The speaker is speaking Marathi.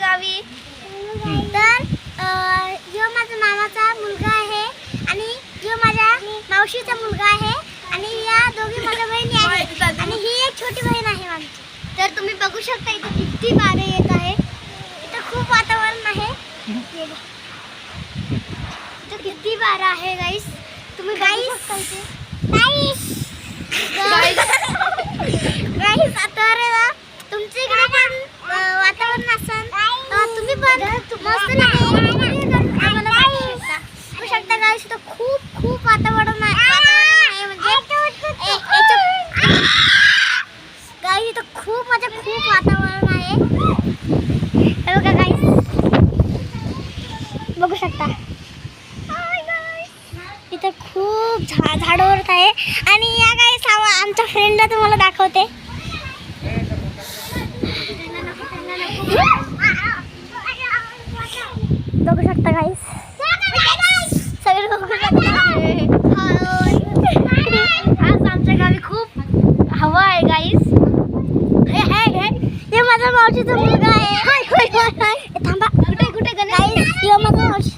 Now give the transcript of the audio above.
गावी. तर ह्यो माझा मामाचा मुलगा आहे आणि ह्यो माझ्या मावशीचा मुलगा आहे आणि या दोघी माझ्या बहिणी आहेत आणि ही एक छोटी बहीण आहे आमची तर तुम्ही बघू शकता इथं किती वारे येत आहे. इथं खूप वातावरण आहे. इथं किती वारा आहे गाईस तुम्ही बघू शकता इथे गाईस आता रे ना तुमच्या इकडे पण अं, वातावरण असेल अं, तुम्ही पण मस्त नाही आम्हाला पाठवू शकता बघू शकता गाईस इथं खूप खूप वातावरण आहे. म्हणजे गाईस इथं खूप म्हणजे खूप वातावरण आहे. बघा गाईस. बघू शकता. इथं खूप झा झाडावर आहे. आणि या आव- आमच्या फ्रेंडला तुम्हाला दाखवते. शकता गाईस सगळे आज आमच्या गावी खूप हवा आहे गाईस हे हे हे. हे माझा मावशीचा मुलगा आहे. थांबा. कुठे कुठे गाईस हे माझा मावशी.